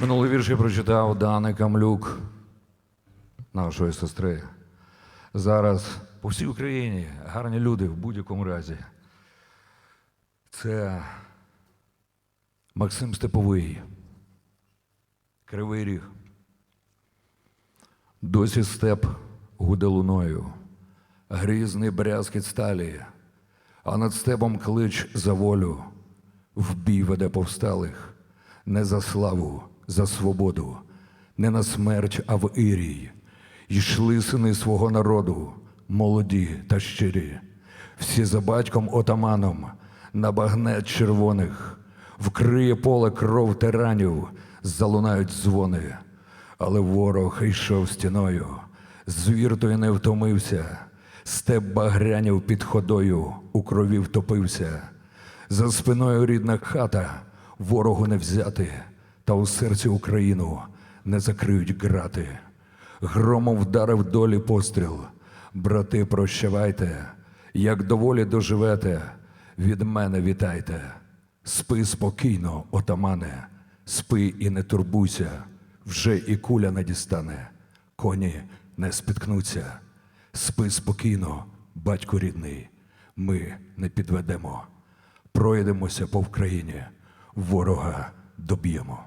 Минулий вірш я прочитав Дани Камлюк, нашої сестри. Зараз по всій Україні гарні люди в будь-якому разі. Це Максим Степовий, Кривий Ріг. Досі степ гуде луною, грізний брязкіт сталі, а над степом клич за волю, в бій веде повсталих, не за славу, за свободу, не на смерть, а в ірій. Йшли сини свого народу, молоді та щирі, всі за батьком отаманом, на багнет червоних, вкриє поле кров тиранів, залунають дзвони. Але ворог йшов стіною, звір той не втомився, степ багрянів під ходою, у крові втопився. За спиною рідна хата, ворогу не взяти, та у серці Україну не закриють грати. Громом вдарив долі постріл. Брати, прощавайте, як доволі доживете, від мене вітайте. Спи спокійно, отамане, спи і не турбуйся, вже і куля не дістане, коні не спіткнуться. Спи спокійно, батько рідний, ми не підведемо. Пройдемося по Вкраїні, ворога доб'ємо.